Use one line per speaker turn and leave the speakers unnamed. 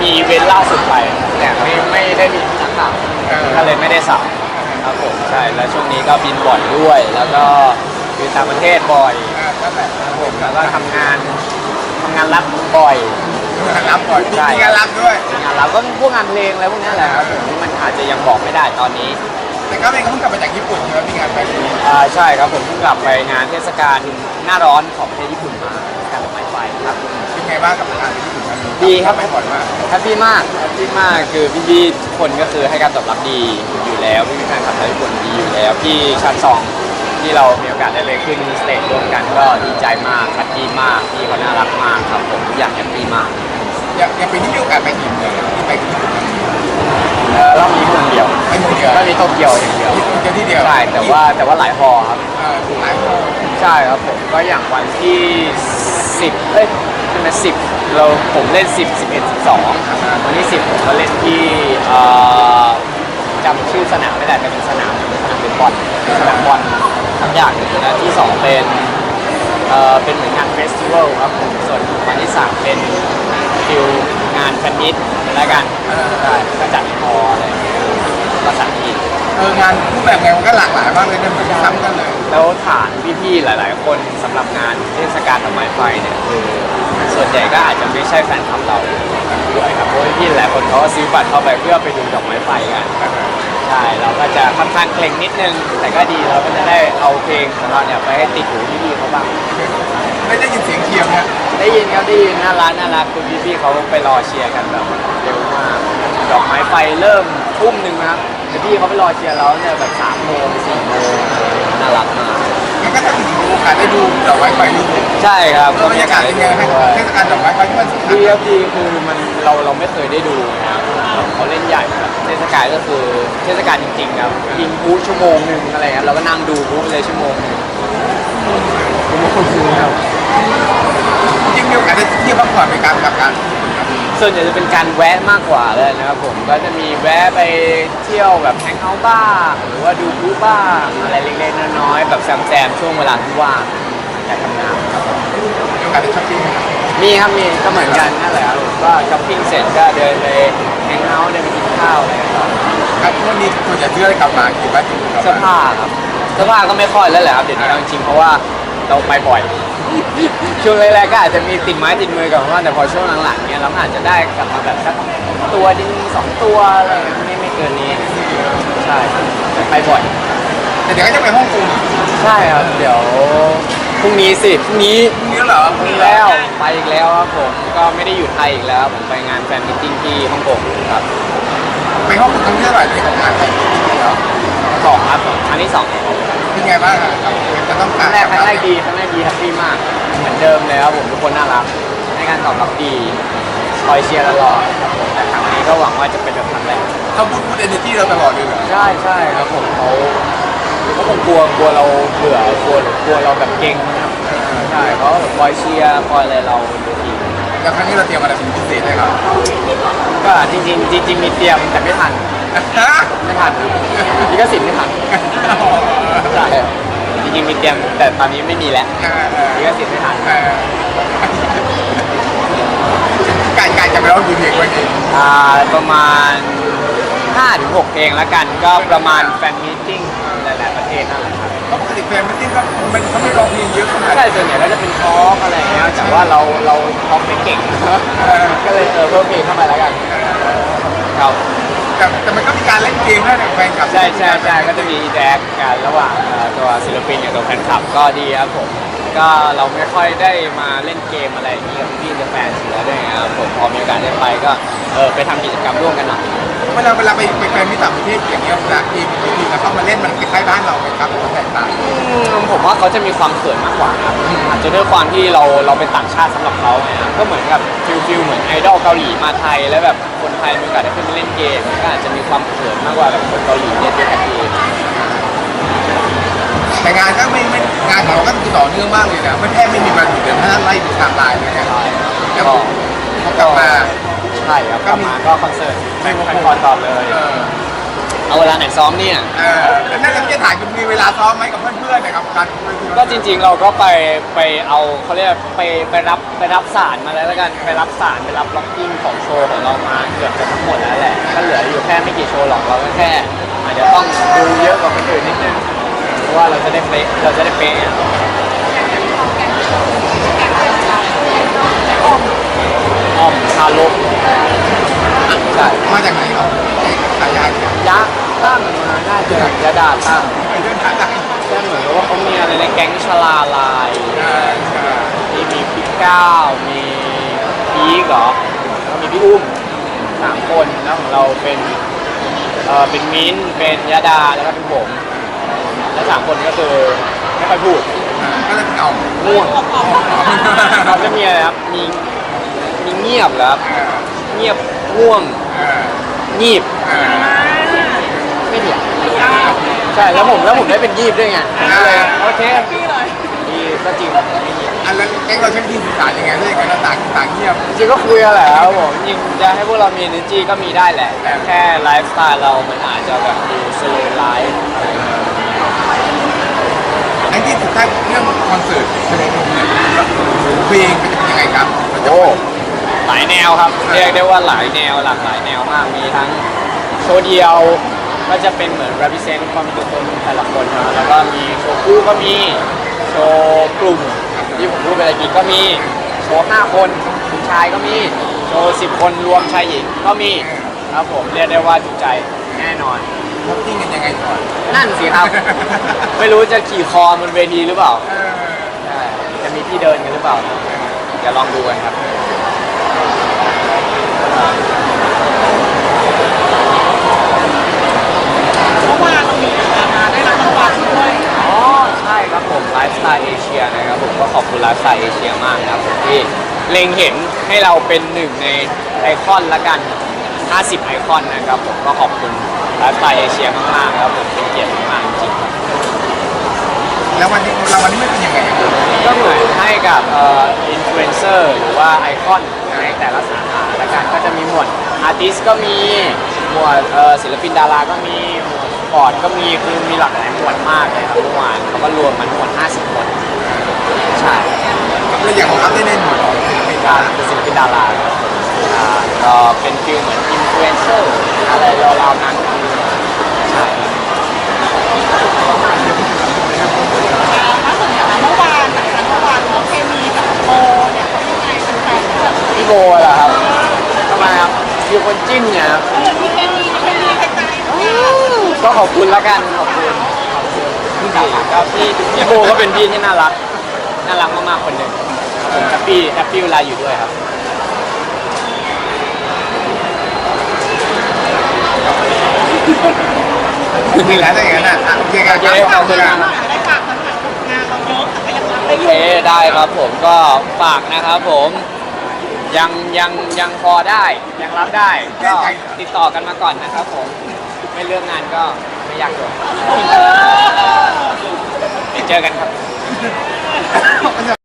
มีอีเวนต์ล่าสุดไปแต่ไม่ไม่ได้มีที่นักข่าว
เออ
ก็เลยไม่ได้สับครับผมใช่แล้วช่วงนี้ก็บินบ่อยด้วย แล้วก็อยู่ต่างประเทศบ่อย
อ่านั่นแหละ
ครับผมแล้วก็ทำงานทำงานรับบ่อย
งานรับก่อน
ใช่
มีงานรับด้วย
งานรับก็พวกงานเพลงอะไรพวกนี้แหละครับผมที่มันอาจจะยังบอกไม่ได้ตอนนี้
แต่ก็เป็นเขาเพิ่งกลับมาจากญี่ปุ่นใช่ไหมมีงานไปที่
อ่าใช่ครับผมเพิ่งกลับไปงานเทศกาลหน้าร้อนของประเทศญี่ปุ่นมาการไม้ไฟครับ
เป็นไงบ้างกับงานไปญี่ปุ่นครั้งนี้
ดีครับ
ไม่บ่อยมาก
แฮปปี้มากแฮปปี้มากคือพี่ๆทุกคนก็คือให้การตอบรับดีอยู่แล้วพี่ๆแฟนคลับไทยญี่ปุ่นดีอยู่แล้วพี่ชั้นสองที่เรามีโอกาสได้เลยขึ้นสเตจร่วมกันก็ดีใจมากแฮปปี้มากพี่เขาน่ารักมากครับผมทุกอย่างแฮปปี้มาก
อยากอยากไปที่มีโอกาสไปกี่เมืองที่ไปที่ญี่ปุ่น
เอ่อรอบนี้เมืองเดียว
ไปเมืองเดียว
รอบนี้โตเกียวอย่างเดียว
ญี่ปุ่นเดียวที่เดียว
ใช่แต่ว่าแต่ว่าหลายฮอลล์ครับ
เออถูกหลายคน
ใช่ครับผมก็อย่างวันที่ 10เอ้ยใช่ไหม10เราผมเล่น10 11 12วันที่10ผมก็เล่นที่เอ่อจำชื่อสนามไม่ได้แต่เป็นสนามสนามเป็นบอลสนามบอลทั้งอย่างหนึ่นะที่2เป็นเอ่อเป็นเหมือนงานเฟสติวัลครับผมส่วนวันที่3เป็นฟิลงานแฟนมิตแล้วกันใช่ก็จัดในฮอลล์อะไรอย่างเงี้ยก็สถานที่
เอองานรูปแบบไงมันก็หลากหลายมากเลยนะเหมือนซ้ำกันเลย
แล้วฐานพี่ๆหลาย ๆ คนสำหรับงานเทศกาลดอกไม้ไฟเนี่ยคือส่วนใหญ่ก็อาจจะไม่ใช่แฟนคลับเราด้วยครับเพราะพี่ๆหลายคนเขาก็ซื้อบัตรเข้าไปเพื่อไปดูดอกไม้ไฟกันใช่เราก็จะค่อนข้างเกรงนิดนึง แต่ก็ดีเราก็จะได้เอาเพลงของเราเนี่ยไปให้ติดหูพี่ๆเขาบ้าง
ไม่ได้ยินเสียงเคียมนะ
ได้ยินครับได้ยินน่ารักน่ารักคุณพี่ๆเขาไปรอเชียร์กันแบบเร็วมากดอกไม้ไฟเริ่มทุ่มหนึ่งนะครับ พี่เขาไปรอเชียร์เราเนี่ยแบบสามโมงสี่โมงน่ารักมาก
มันก็ถ้าถึงโอกาสได้ดูดอกไม้ไฟญี่ปุ่น
ใช่ครับ
เออบรรยากาศเป็นไงให้เทศกาลดอกไม้ไฟที่มันสำคัญ
ดีครับดีคือมันเราเราไม่เคยได้ดูนะครับเขาเล่นใหญ่ครับเทศกาลก็คือเทศกาลจริงๆครับยิงพูชั่วโมงหนึ่งอะไรครับเราก็นั่งดูพูไปเลยชั่วโมงหนึ่งชั่วโมงครึ่งครับ
จริงมีโอกาสได้เที่ยวพักผ่อนในการกับการ
ส่วนใหญ่จะเป็นการแวะมากกว่าเลยนะครับผมก็จะมีแวะไปเที่ยวแบบแฮงเอาท์บ้าง หรือว่าดูพูบ้างอะไรเล็กๆน้อยๆแบบแซมๆช่วงเวลาที่ว่างอยากทำงานครับผม
มีโอกาสได้ช้อปปิ้งไหมครับ
มีครับมีก็เหมือนกันนั่นแหละครับผมก็ช้อปปิ้งเสร็จก็เดินไปแฮงเอาท์เดินไปกินข้าวอะไรกันต่อ
ครับวงนี้ควรจะซื้ออะไรกลับมากี่วัตถุกลับ
เสื้อ
มา
ผ้าครับเสื้อผ้าก็ไม่ค่อยแล้วแหละครับเดี๋ยวนี้เอาจริงๆเพราะว่าเราไปบ่อย ช่วงแรกๆก็อาจจะมีติดไม้ติดมือกลับมาแต่พอช่วงหลังๆเนี่ยเราอาจจะได้กลับมาแบบสักตัวดิงสองตัวอะไรอย่างเงี้ยไม่ไม่เกินนี้ใช่แต่ไปบ่อย
แต่เดี๋ยวก็จะไปฮ่องกง
ใช่ครับเดี๋ยวพรุ่งนี้สิพรุ่งนี้
พรุ่งนี้เหรอ
พรุ่งนี้แล้วไปอีกแล้วครับผมก็ไม่ได้อยู่ไทยอีกแล้วผมไปงานแฟนมิทติ้งที่ฮ่องกงครับ
ไปฮ่องกงครั้งที่เท่าไหร่ที่ของงานไปแล้ว
สองครับครั้งที่สอง
เป็นไงบ้างอะครับจะต้อง
ค
กา
รั้
รง
แรกครั้งแรกดีครั้งแรกดีแฮปปี้มาก เหมือนเดิมเลยครับผมทุกคนน่ารักให้การตอบรับดีคอยเชียร์ตลอดครับผมแต่ครั้งนี้ก็หวังว่าจะเป็นแบบครั้งแรก
เขาพูดพูดเอเนจีเราตลอดเลยเหรอ
ใช่ใช่ครับผมเขาเขาคงกลัวกลัวเราเบื่อกลัวกลัวเราแบบเก่งนะครับใช่เขาแบบคอยเชียร์คอยอะไรเราดูที
แล้วครั้งนี้เราเตรียมอะไรเป็นพิเศษไหมครับ
ก็จริงๆจริงๆมีเตรียมแต่ไม่ทัน
ฮะ
ไม่ทันครับนี่ก็สิบไม่ทันใช่จริงๆมีเตรียมแต่ตอนนี้ไม่มีแล้ว
เออเออ
นี่ก็สิบไม่ทัน
เออการการจะไปร้องกี่เพลงวันนี้
อ่าประมาณ5ถึง6เพลงแล้วกัน ก็ประมาณแฟนมีตติ้งหลายๆประเทศนั่นแหละครับ
เพราะปกติแฟนมิตติ้งก็มันเขาไม่ร้องเพลงเยอะขนาด
ใช่ส่วนใหญ่ก็จะเป็นทอล์กอะไรอย่างเงี้ยแต่ว่าเราเราทอล์กไม่เก่ง
เออ
ก็เลยเออเพิ่มเพลงเข้ามาแล้วกันครับ
แต่แต่มันก็มีการเล่นเกมด้วยนะแฟนคลับ
ใช่ใช่ใช่ก็จะมีแดกกันระหว่างเอ่อตัวศิลปินกับตัวแฟนคลับก็ดีครับผม ก็เราไม่ค่อยได้มาเล่นเกมอะไรอย่างนี้กับพี่ๆกับแฟนเสือด้วยนะครับผมพอมีโอกาสได้ไปก็เออไปทำกิจกรรมร่วมกันหน่อย
เวลาเวลาไปไปแฟนมิตรต่างประเทศอย่างเงี้ยเวลาทีมทีมแล้วเขามาเล่นมันคล้ายๆบ้านเราไหมครับมันแตกต่าง
อืมผมว่าเขาจะมีความเขินมากกว่านะครับอาจจะด้วยความที่เราเราเป็นต่างชาติสำหรับเขาไงครับก็เหมือนกับฟิลฟิลเหมือนไอดอลเกาหลีมาไทยแล้วแบบคนไทยมีโอกาสได้ขึ้นไปเล่นเกมก็อาจจะมีความเขินมากกว่าแบบคนเกาหลีเล่นด้วยกันเอง
แต่งานก็ไม่ไม่งานของเราก็คือต่อเนื่องมากเลยนะไม่แทบไม่มีวันหยุดเลยถ้าไล่ดูไทม์ไลน์เลยเนี่ยแล้ว
ก็
พอกลับมา
ใช่ครับกลับมาก็คอนเสิร์ตแฟนคอนต่อเลย
เออ
เอาเวลาไหนซ้อมเนี่ย
เออแล้วนั่นเราจะถ่ายคุณมีเวลาซ้อมไหมกับเพื่อนๆเนี่ยกับการไปดู
ก็จริงๆเราก็ไปไปเอาเขาเรียกไปไปรับไปรับสารมาแล้วแล้วกันไปรับสารไปรับล็อกกิ้งของโชว์ของเรามาเกือบจะทั้งหมดแล้วแหละก็เหลืออยู่แค่ไม่กี่โชว์หรอกเราก็แค่อาจจะต้องดูเยอะกว่าคนอื่นนิดนึงเพราะว่าเราจะได้เป๊ะเราจะได้เป๊ะอะ อ้อมคาลบใช่
มาจากไหนครับสายยานเนี่ย
ยักษ์ตั้งมาน่าจะยะดาตั้ง
ไปเดินทางได้
แค่เหมือนกับว่าเขามีอะไรในแก๊งชลาลาย
เออเออ
มีมีพี่ก้าวมีพีกเหรอแล้วมีพี่อุ้มสามคนแล้วของเราเป็นเออเป็นมิ้นท์เป็นยาดาแล้วก็เป็นผมแล้วสามคนก็คือไม่ค่อยพูด
ก็เลยเก่า
ง่วงเราจะมีอะไรครับมีมีเงียบเหรอครับ
เออ
เงียบง่วง
เออ
งีบ
เออ
ไม่เถียงใช่แล้วผมแล้วผมได้เป็นยีบด้วยไงก็เลยโอเคดีก็จริงไม่เถียง
อันแล้วแก๊งเราใช้วิธีสื่อสารยังไงด้วยกันต่างต่างเงียบ
จริงๆก็คุยกันแหละครับผมจริงๆจะให้พวกเรามี energy ก็มีได้แหละแต่แค่ไลฟ์สไตล์เรามันอาจจะแบบดู slow life
ไอ้ที่สุดท้ายเรื่องคอนเสิร์ตใช่ไหมเพลงมันจะเป็นยังไงครับมันจะ
โอ้ หลายแนวครับ เรียกได้ว่าหลายแนวหลากหลายแนวมากมีทั้งโชว์เดียวก็จะเป็นเหมือน represent ความเป็นตัวตนของแต่ละคนนะแล้วก็มีโชว์คู่ก็มีโชว์กลุ่มที่ผมพูดไปตะกี้ก็มีโชว์5คนผู้ชายก็มีโชว์10คนรวมชายหญิงก็มีครับผมเรียกได้ว่าจุใจแน่นอน
พบกิ้งกันยังไงก่อน
นั่นสิครับ ไม่รู้จะขี่คอบนเวทีหรือเปล่า
เออ
ใช่จะมีที่เดินกันหรือเปล่าเดี๋ยวลองดูกันครับ
เมื่อวานเรามีมาได้รับรางวัลด้วย
อ๋อใช่ครับผมไลฟ์สไตล์เอเชียนะครับผมก็ขอบคุณไลฟ์สไตล์เอเชียมากนะครับผมที่เล็งเห็นให้เราเป็นหนึ่งในไอคอนละกัน 50 ไอคอนนะครับผมก็ขอบคุณไลฟ์สไตล์เอเชียมากๆครับผมเป็นเกียรติมากๆจริงๆ
แล้ววันนี้รางวัลนี้ไม่เป็นยังไงอะ
ก็เหมือนให้กับเอ่อินฟลูเอนเซอร์หรือว่าไอคอนใน แต่ละสาขาละกันก็จะมีหมวดอาร์ติสก็มีหมวดเอ่อศิลปินดาราก็มีหมวดสปอร์ตก็มีคือมีหลากหลายหมวดมากเลยครับเมื่อวานเขาก็รวมมันทั้งหมด50คนใช่
แล้วอย่างของอัพได้เล่นหมดเหรอ
เป็นการเป็นศิลปินดาราครับอ่าก็เป็นฟิลเหมือนอินฟลูเอนเซอร์อะไรราวๆนั้นใช่
ล่าสุดเนี่ยเมื่อวานนะคะเมื่อวานน้องเคมีกับโบเนี่ยเขายังไงเป็นแฟนๆแบบ
พี่ โบเหรอครับทำไมครับมีคนจิ้นเนี่ยครับ
เออมีเคมีมีเคมีกระจายทุกอย่าง
ก็ขอบคุณแล้วกันขอบคุณขอบคุณพี่ครับพี่พี่โบก็เป็นพี่ที่น่ารักน่ารักมากๆคนหนึ่งผมแฮปปี้แฮปปี้เวลาอยู่ด้วยครับ
มีแล้วได้อย่างนั้นอะอะโอเคครับ
โอเคขอบคุณครับ
ได้ฝากทั้งหลายผลงานเราเยอะแต่ก็ยังรับ
โอ
ได้อ
เค
ยู่
ได้ครับผมก็ฝากนะครับผม ยังยังยังพอได้ยังรับได้ก็ติดต่อกันมาก่อนนะครับผมไม่เลือกงานก็ไม่อยากโดน
เออ
เดี๋ยวเจอกันครับ
มันจะ